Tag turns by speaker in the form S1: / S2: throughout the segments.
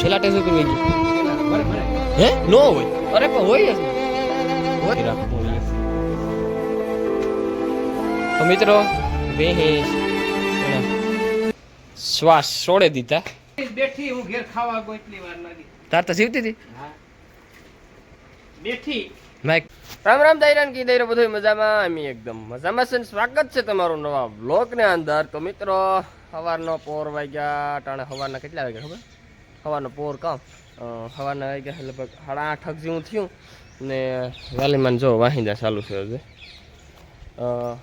S1: છેલ્લા ટેસ્ટ ઉપર ગયું હે? નો હોય. અરે પણ હોય જ. તો મિત્રો ભેંસ શ્વાસ છોડે દીધા.
S2: બેઠી હું ઘેર ખાવા ગયો એટલી વાર લાગી.
S1: તાર તો જીવતી હતી?
S2: બેઠી.
S1: માઇક. રામ રામ દાયરાન કી દૈરો બધું મજામાં? અમે એકદમ મજામાં છે ને સ્વાગત છે તમારું નવા બ્લોગ ને અંદર. તો મિત્રો સવારનો પોર વાગ્યા ટાણે સવારના કેટલા વાગ્યા ખબર? સવારનો પોર કામ સવારના આવી ગયા લગભગ સાડા આઠ અગ જેવું થયું ને વાલીમાન જો વાહિંદા ચાલુ છે હજુ.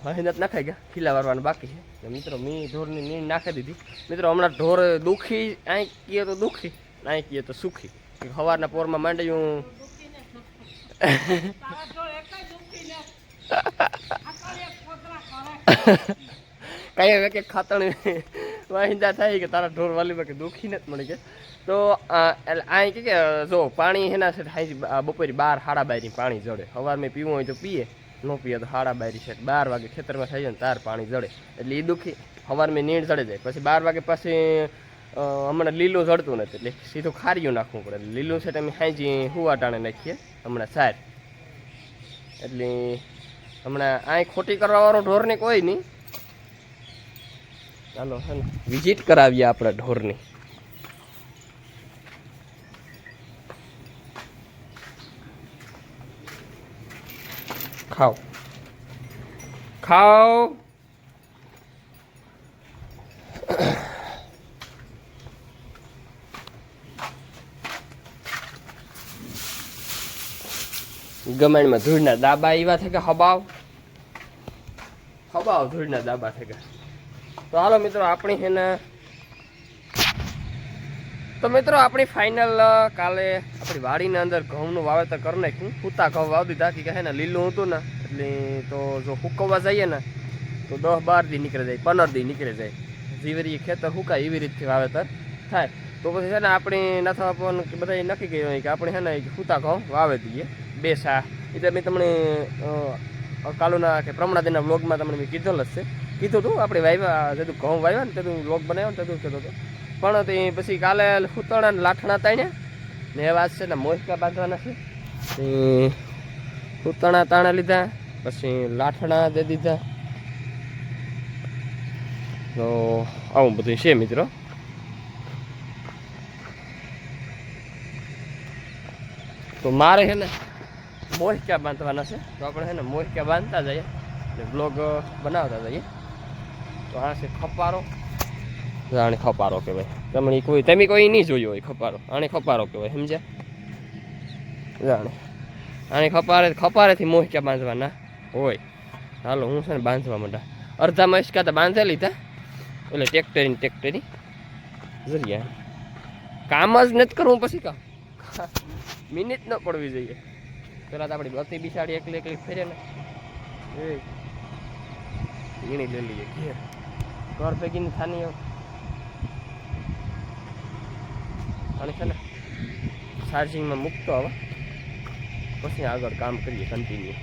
S1: વાહિંદા નાખાઈ ગયા, ખીલા વારવાનું બાકી છે. મિત્રો, મી ઢોરની મી નાખી દીધી. મિત્રો, હમણાં ઢોર દુઃખી અહીં કીએ તો દુઃખી અહીં કીએ તો સુખી. સવારના પોરમાં માંડ્યું. કઈ હવે કે ખાતણ વાહિંદા થાય કે તારા ઢોર વાલીમાં કે દુખી નથી મળી કે. તો અહીં કે જો, પાણી એના છે, હાઈ બપોરે બાર હાડા બારી પાણી જડે. સવાર મેં પીવું હોય તો પીએ, ન પીએ તો હાડા બારી છે. બાર વાગે ખેતરમાં થઈ જાય ને તાર પાણી જડે. એટલે એ દુખી સવાર મેં નીણ જડે જાય. પછી બાર વાગે પછી હમણાં લીલું જડતું નથી. એટલે સીધું ખારીયું નાખવું પડે. લીલું છે તમે હાઈજી હુવા ટાણે નાખીએ, હમણાં સાર. એટલે હમણાં અહીં ખોટી કરવાવાળો ઢોરની કોઈ નહીં. ચાલો હે ને વિઝિટ કરાવીએ આપણે ઢોરની. ખાઓ. ખાઓ. ગમણમાં ધૂળના દાબા એવા કે હબાવ. હબાવ ધૂળના દાબા છે કે તો હાલો મિત્રો, આપણી છે ને તો મિત્રો, આપણી ફાઇનલ કાલે આપણી વાડીની અંદર ઘઉંનું વાવેતર કરી નાખ્યું. પૂતા ઘઉં વાવી દીધા. કે કહે ને લીલું હતું ને, એટલે તો જો હુકવવા જઈએ ને, તો દસ બાર દી નીકળી જાય, પંદર દી નીકળી જાય. જીવરી ખેતર હુકાય એવી રીતથી વાવેતર થાય. તો પછી છે ને આપણી નથી પણ બધા નક્કી કર્યું હોય કે આપણે છે ને પૂતા ઘઉં વાવે દઈએ, બે એટલે મેં તમને કાલુના કે પ્રમણાદીના બ્લોગમાં તમને મેં કીધેલ જ છે. કીધું હતું આપણે વાવ્યા જેતું ઘઉં વાવ્યા ને તેતું વ્લોગ બનાવ્યો ને તેતું કીધું હતું પણ તે પછી કાલે સૂતણા ને લાઠણા તાણ્યા ને વાત છે ને મોસકા બાંધવાના છે. તે હુતણા તાણા લીધા, પછી લાઠણા દે દીધા. તો આવું બધું છે મિત્રો. તો મારે છે ને મોહિકા બાંધવાના છે. તો આપણે છે ને મોહિકા બાંધતા જઈએ ને બ્લોગ બનાવતા જઈએ. તો આ છે ખપારો. આને ખપારો કહેવાય. તમને કોઈ તમે કોઈ નહીં જોયો હોય ખપારો. આને ખપારો કહેવાય, સમજ્યા? જાણે આને ખપારે ખપારેથી મોહિકા બાંધવાના હોય. હાલો, હું છે ને બાંધવા માંડા અડધા મસ્કા તો બાંધે લીધા. એટલે ટેક્ટરી ટેક્ટરી જરિયા કામ જ નથી કરવું પછી કામ. મિનિટ ન પડવી જોઈએ. પેલા તો આપણી બધી બિસાડી એકલી એકલી ફેરે ને. એ. ઈણી લઈ લઈએ ઘેર. ઘર ભેગી થાની અને છે ને ચાર્જિંગમાં મૂકતો હવે. પછી આગળ કામ કરીએ કન્ટિન્યુ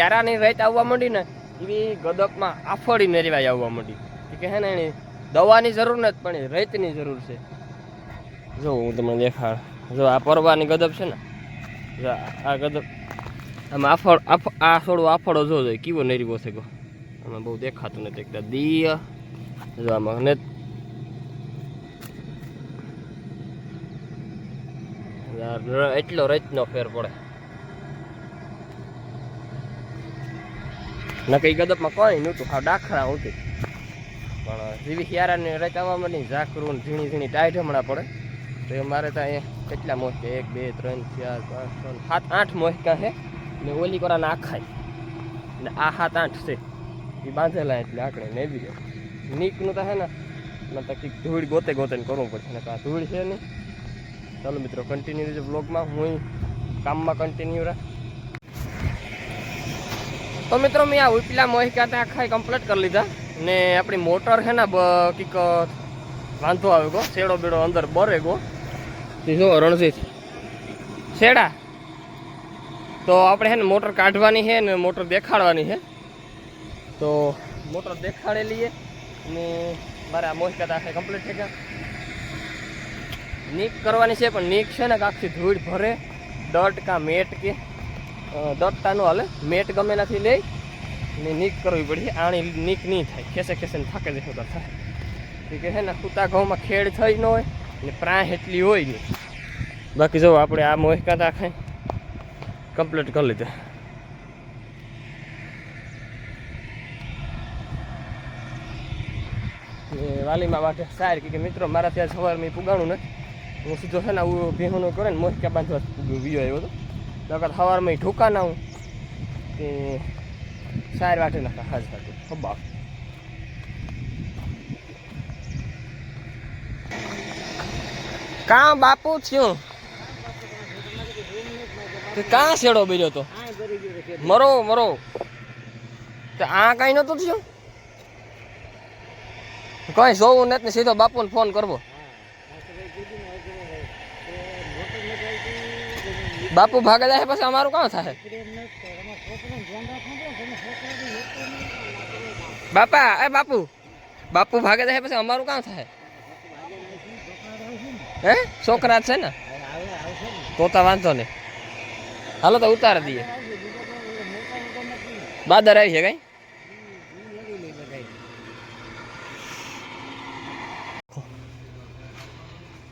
S1: જેવી શિયાળાની આવવા માંડી ને, એવી ગદકમાં આફળી નેરવાય આવવા માંડી. કે હે ને એની દવાની જરૂર નથી, પણ રેતની જરૂર છે. જો હું તમને દેખાડ. જો આ પરવાની ગદબ છે ને, જો આ- આ આમ આફળ, આફ- આ થોડો આફળો જો જો કેવો નેરીવો છે ગો. આમાં બહુ દેખાતું નથી એકદમ. દીય. જો આમાં ને એટલો રચનો ફેર પડે. નકઈ ગદપમાં કોઈ નહોતું હા ડાખરા હતું. પણ જેવી હિયારાની રચાવામાં નહીં, ઝાકરું ઝીણી ઝીણી ટાઈટ હમણાં પડે. તો એ મારે ત્યાં કેટલા છે એક, બે, ત્રણ, ચાર, પાંચ ત્રણ સાત, આઠ મોહકા છે. ને ઓલી કોરાના આખાય. એટલે આ સાત, આઠ છે. એ બાંધેલા એટલે આકડે ને બી નીકનું તો હે ને એટલે તો ધૂળ ગોતે ગોતે કરવું પડશે. ને આ ધૂળ છે નહીં. ચાલો મિત્રો કન્ટિન્યુ રહેજો બ્લોગમાં હું કામમાં કન્ટિન્યુ રહે. તો મિત્રો મેં આ ઉપલા મોહિકાતે આખા કમ્પ્લીટ કરી લીધા. ને આપણી મોટર છે ને કંઈક વાંધો આવ્યો ગો. શેડો બેડો અંદર બરે ગો. જો રણજીત? શેડા? તો આપણે છે ને મોટર કાઢવાની છે ને મોટર દેખાડવાની છે. તો મોટર દેખાડેલી છે ને મારે આ મોહિકાતા આખા કમ્પ્લીટ થઈ ગયા. નીક કરવાની છે પણ નીક છે ને કાંકથી ધૂળ ભરે. દટ કાં મેટ કે દટતા ન હાલે. મેટ ગમે નથી લઈ ને નીક કરવી પડી. આણી નીક નહીં થાય. ખેસે ખેસે થાકે દેખો તો થાય. એ કે છે ને, કૂતા ઘઉંમાં ખેડ થઈ ન હોય ને પ્રાણ એટલી હોય નહીં. બાકી જો આપણે આ મોહિકા તા ખાઈ. કમ્પ્લીટ કરી લીધા. વાલીમાં માટે સાર કે મિત્રો મારા ત્યાં સવાર મેં પુગાણું નથી. હું સીધો છે ને, આવું ભેહુનું કરે ને, મોહિકા બાંધવા વિયો આવ્યો હતો. નકર સવારમાં ઠુકા ના હું કે સાર વાટે નાખા, હાજ કાઢું ખબ્બા કાં બાપુ થયું? કાં શેડો બીજો તો? મરો મરો. આ કાંઈ નહોતું થયું? કઈ જોવું નથી સીધો બાપુને ફોન કરવો. બાપુ ભાગે જાય પછી અમારું કામ થાય? બાપા, એ બાપુ. બાપુ ભાગે જાય પછી અમારું કામ થાય? હે? છોકરા જ છે ને? તો તો વાંધો નહીં. હાલો, તો ઉતારી દઈએ. બાદર આવી છે કઈ?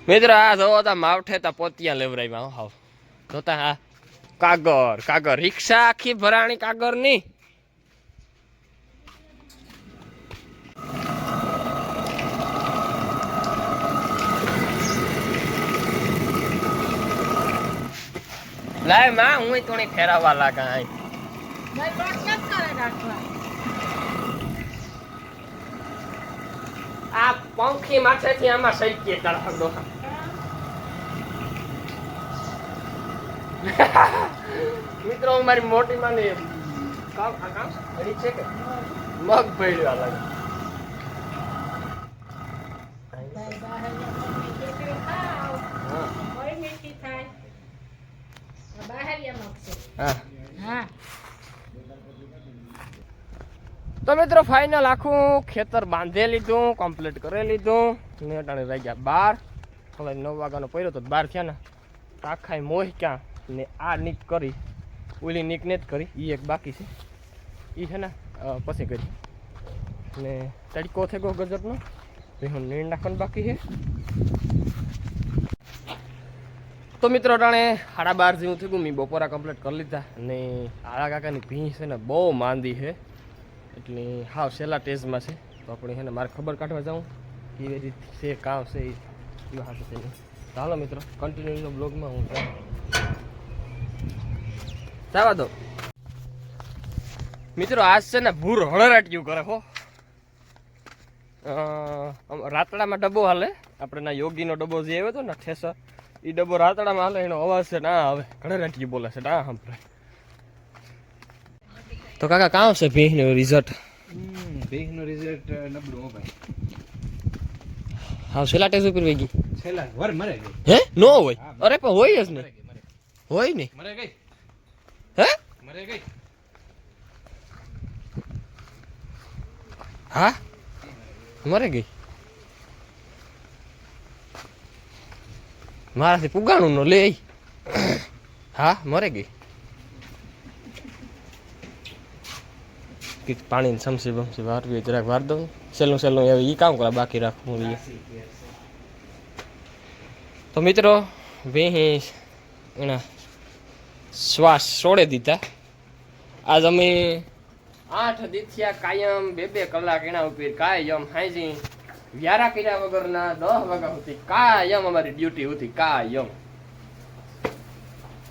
S1: મિત્ર, આ જોવો તા માવઠે તા પોતિયા લેવરાઈમાં હાવ. જોતા હા. કાગર કાગર. રિક્ષા આખી ભરાણી કાગરની લાયમાં હું થોડી ફેરાવા લાગા આઈ આ પંખી માથેથી આમાં ગયે તળાવ ડોહા મિત્રો મારી મોટી માં કામ આ કામ હરી છે કે? મગ ભેળવા લાગે તો મિત્રો ફાઇનલ આખું ખેતર બાંધી લીધું કમ્પ્લીટ કરી લીધું. ને અટાણે રહી ગયા બાર. હવે નવ વાગ્યાનો પડ્યો તો બાર થયા ને. આખા મોહ ક્યાં? ને આ નીક કરી. ઓલી નીક ને જ કરી. એ એક બાકી છે. એ છે ને પછી કરી. ને તડકો થઈ ગયો ગજબનો હું નીણ નાખવાનું બાકી છે. તો મિત્રો ટાણે સાડા બાર જેવું થઈ ગયું મેં બપોરા કમ્પ્લીટ કરી લીધા. ને આળા કાકાની ભીં છે ને બહુ માંદી છે. એટલે હાવ છેલ્લા ટેજમાં છે. તો આપણે છે ને, મારે ખબર કાઢવા જાઉં. કેવી રીતે છે, કામ છે એ હાથે ચાલો મિત્રો કન્ટિન્યુ બ્લોગમાં હું જવા દો. મિત્રો આજ છે ને ભૂર હળરાટ્યું કરે હો. રાતડામાં ડબ્બો હાલે. આપણે ના યોગીનો ડબ્બો જે આવ્યો હતો ને ઠેસર એ ડબ્બો રાતડામાં હાલે એનો અવાજ છે ના આવે. હળરાટ્યું બોલે છે ના સંભળાય. તો કાકા કામ છે ભીહનું રિઝલ્ટ
S2: ભીહનું રિઝલ્ટ નબળું હો ભાઈ.
S1: હા છેલ્લા ટેસ્ટ ઉપર વહી ગઈ.
S2: છેલ્લા વર મરે
S1: હે? નો હોય? અરે પણ હોય જ ને હોય ને
S2: મરે ગઈ?
S1: હે?
S2: મરે ગઈ?
S1: હા? મરે ગઈ? મારાથી પુગાણું નો લે હા મરે ગઈ? કંઈક પાણીની સમસી બમસી વારવી હોય જરાક વાર દઉં. સેલું સેલું આવે એ કામ કરે બાકી રાખવું તો મિત્રો ભેંસ એના શ્વાસ છોડી દીધા. આજ અમે આઠ દિથિયા કાયમ બે બે કલાક એના ઉપર કાયમ હાઈજી વ્યારા કર્યા વગરના દસ વાગ્યા સુધી કાયમ અમારી ડ્યુટી હતી કાયમ.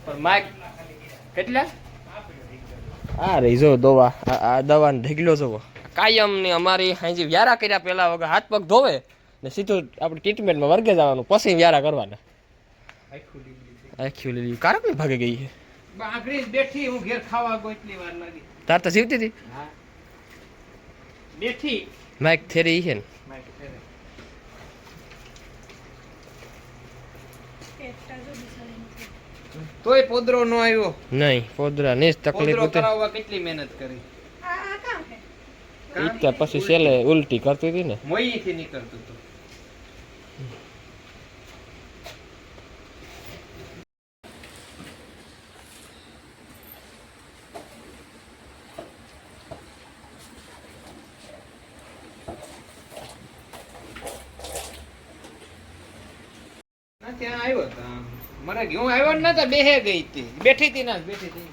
S1: પણ માઇક કેટલા? આ રહી જો દવા આ- આ દવાનો ઢગલો જોવો કાયમની અમારી હાજી વ્યારા કર્યા પહેલા વગર હાથ પગ ધોવે ને સીધું આપણે ટ્રીટમેન્ટમાં વર્ગે જવાનું પછી વ્યારા કરવાના. આખી લીલી કારક ભાગે ગઈ છે.
S2: બાકરી બેઠી હું ઘેર ખાવા ગયો એટલી વાર લાગી.
S1: તાર તો જીવતી હતી?
S2: હા. બેઠી.
S1: માઇક થેરી છે ને.
S2: તોય પોદરો નો આવ્યો.
S1: નહીં પોદરા ની તકલીફ
S2: પોદરો
S1: હતી.
S2: કરાવવા કેટલી મહેનત કરી?
S1: ઈ તો પછી છેલ્લે ઉલટી કરતી હતી ને.
S2: મોઈ થી નીકળતું હતું ના, ત્યાં આવ્યો હતો આમ. મારે આવ્યો જ બેહે ગઈ હતી બેઠી હતી ના બેઠી હતી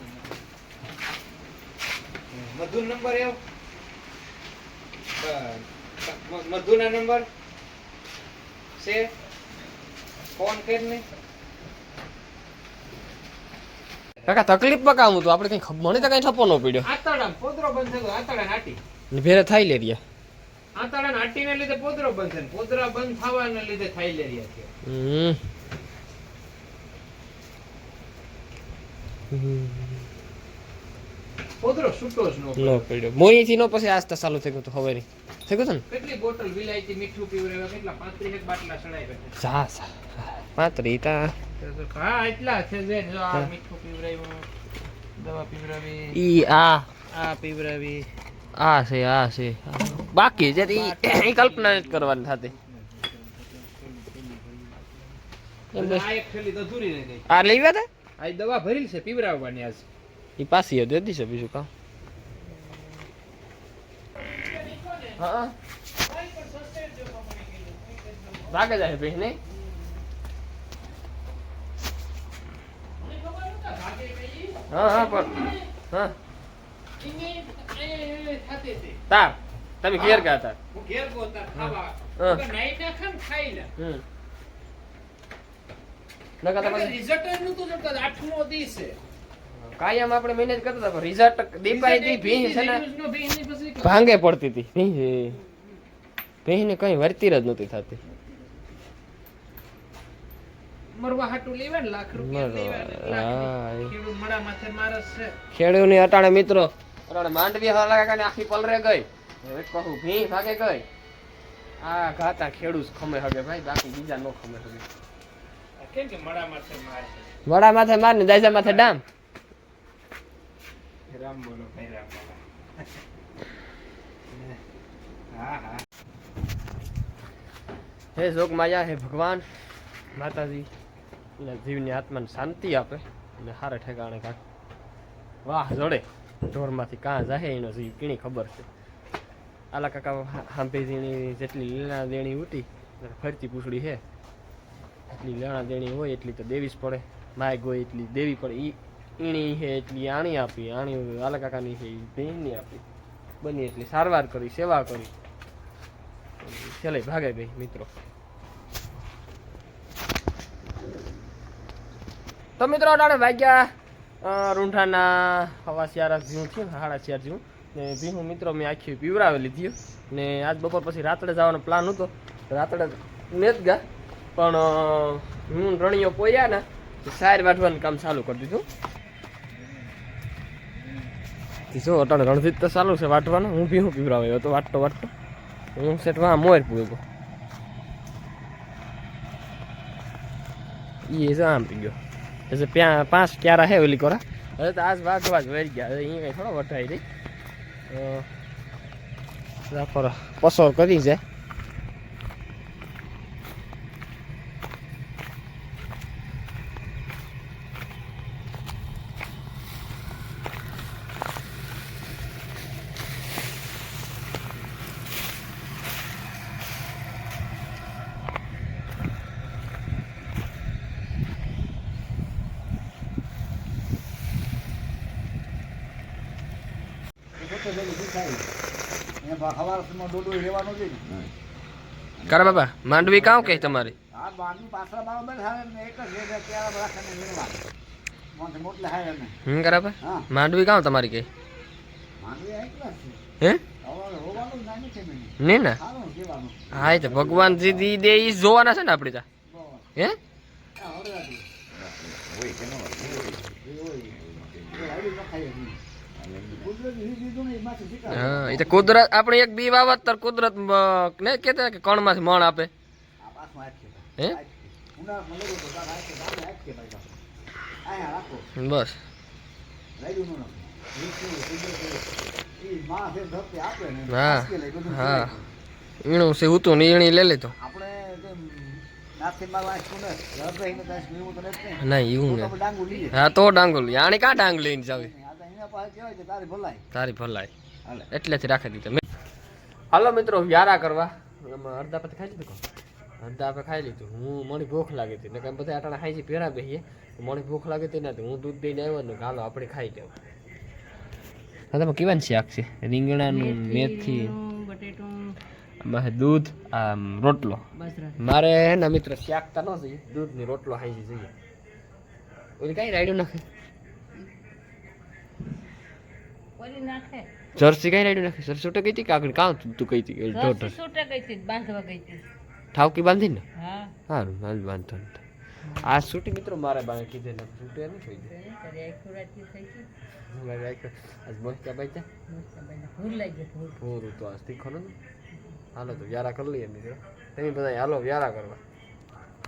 S2: મધુ નંબર એવો? મધુ ના નંબર? છે? ફોન કરીને
S1: કાકા તકલીફમાં કામ હતું આપણે કઈ મને તો કઈ ઠપો ન પડ્યો.
S2: આતડા પોદરો બંધ થયો આતડા હાટી.
S1: ને ભેરે થાય લે રહ્યા.
S2: આતડા હાટીને લીધે પોદરો બંધ થયો પોદરા બંધ થવાને લીધે થાઈલેરિયા છે.
S1: હમ.
S2: પોદરો છૂટો જ ન
S1: ન પડ્યો. મોઈથી નો પછી આસ્તા ચાલુ થઈ ગયું તો હવે નહીં. થઈ ગયું ને?
S2: કેટલી બોટલ વિલાયતી મીઠું પીવડાવ્યા કેટલા? પાંત્રીસ એક બાટલા સડાઈ
S1: જા જા. પાંત્રી તા.
S2: હા એટલા છે જે. જો આ મીઠું પીવડાવ્યું દવા પીવડાવી
S1: ઈ આ.
S2: આ પીવરાવી
S1: આ છે આ છે. બાકી જે ઈ કલ્પના જ કરવાની સાથે.
S2: આ લઈ ગયા તો અધૂરી રહી ગઈ.
S1: આ લઈ ગયા
S2: આ દવા ભરી છે પીવડાવવાની આજ.
S1: એ પાછી હતી હતી છે બીજું કા હા ભાગે જાય ભાઈ નહીં? હા હા પણ હા. તાર તમે ઘેર ગયા હતા.
S2: હું ઘેર ગોતા ખાવા.
S1: હા.
S2: તો નાઈ નાખે ખાઈ લે.
S1: હમ નકર તો પછી
S2: રિઝલ્ટ જ નહોતું જોતા આઠમો દી છે
S1: કાયમ આપણે મહેનત કરતા હતા પણ રિઝલ્ટ દીપાઈ દી ભીંસ છે ને. ભાંગે પડતી હતી ભીંસ ભીંસને કઈ વર્તી જ નહોતી થતી.
S2: મરવા હાટું લેવા ને લાખ રૂપિયા
S1: મરવા,
S2: લેવા ને
S1: હા,
S2: લાખ
S1: એ.
S2: ખેડૂત મડા માથે મારસ છે.
S1: ખેડૂની અટાણે મિત્રો. અટાણે માંડવી હલા કાકાને આખી પલરે ગઈ. કહું ભીં ભાગે ગઈ. આ ઘાતા ખેડૂત ખમે હગે ભાઈ બાકી બીજા નો ખમે હગે.
S2: કેમ કે મડા માથે મારે
S1: વડા માથે માર ને દાજા માથે ડામ?
S2: રામ બોલો ભાઈ રામ બોલો. હા હા.
S1: હે જોગ માયા હે ભગવાન. માતાજી એટલે જીવની આત્માને શાંતિ આપે અને હારે ઠેકાણે કાંક વાહ જોડે ઢોરમાંથી કાં જાહે એનો જીવ કીણી ખબર છે. આલા કાકા હાંભેજીની જેટલી લીલા દેણી ઉઠી ફરતી પૂછડી છે. એટલી લેણા દેણી હોય, એટલી તો દેવી જ પડે. માયક હોય એટલી દેવી પડે. એ ઈણી છે એટલી આણી આપી, આણી આલા કાકાની છે એ બહેનની આપી. બની એટલી સારવાર કરી, સેવા કરી. છેલ્લે ભાગે ગઈ મિત્રો. તો મિત્રો, અટાણે વાગ્યા રૂંઠાના હવા ચાર જીવું છે હાડા ચાર જીવું. ને ભીહું મિત્રો, મેં આખી પીવરાવેલી થયું ને આજ બપોર પછી રાત્રે જવાનો પ્લાન હતો. રાત્રે મેં જ ગયા પણ હું રણીઓ પોયા ને સાર વાટવાનું કામ ચાલુ કરી દીધું. જો, અટાણે રણજીત તો ચાલુ છે વાટવાનું. હું ભીહું પીવરાવ્યો હતો વાટતો વાટતો. હું સેટ વાં મોર પૂગ્યો એ જ આમ પી ગયો. એટલે પ્યાં, પાંચ ક્યારા હે ઓલી કોરા. હવે તો આજ વાઘવા જ વળી ગયા. અહીંયા થોડો વટાઈ રહી રાપર પસોર કરી છે કરા બાપા માંડવી કાં કે તમારી? હમ કરા બા માંડવી કાં તમારી કે હે? ને ના? હા એ તો ભગવાન જે દી દે એ જોવાના છે ને આપણે ત્યાં હે હા એ તો કુદરત આપણે એક બી વાવતર કુદરત મ, ને કેતા કે કણમાંથી મણ આપે. હે? બસ. હા હા. ઈણું છે ઉતું ને ઈણી લઈ લેતો
S3: આપણે ને
S1: એવું ને? હા તો ડાંગોલી આણી કાં ડાંગ લઈને જાવે?
S3: તારી ભલાઈ.
S1: તારી ભલાઈ. એટલેથી રાખી દીધા. હાલો મિત્રો વ્યારા કરવા. અડધા પછી ખાઈ લીધું અડધા આપણે ખાઈ લીધું. હું મણી ભૂખ લાગી હતી. ને બધા આટાણા ખાઈ છે ભેરા બેહીએ. મને ભૂખ લાગી હતી નથી હું દૂધ દઈને આવ્યો ને હાલો આપણે ખાઈ જાવ હા તમે કેવાનું શાક છે રીંગણાનું મેથી દૂધ આમ રોટલો. મારે હે ને મિત્ર શાક તો ન જોઈએ. દૂધની રોટલો ખાઈ છે જોઈએ. ઓલી કઈ રાયડું નાખે? જર્સી કઈ રાયડું નાખે. જર્સી છૂટે ગઈ હતી કે આગળ? કાં તું કઈ હતી? ઢોઢ ઠાવકી બાંધી ને સારું હાલ નહીં આ છૂટી મિત્રો મારે બાને કીધે ને શૂટિંગ નહીં થઈ જાય આજ મોસ્ટ બાઈ પૂરું તો આજ તીખો ને? હાલો તો વ્યારા કરી લઈએ મિત્રો. તમે બધા હાલો વ્યારા કરવા.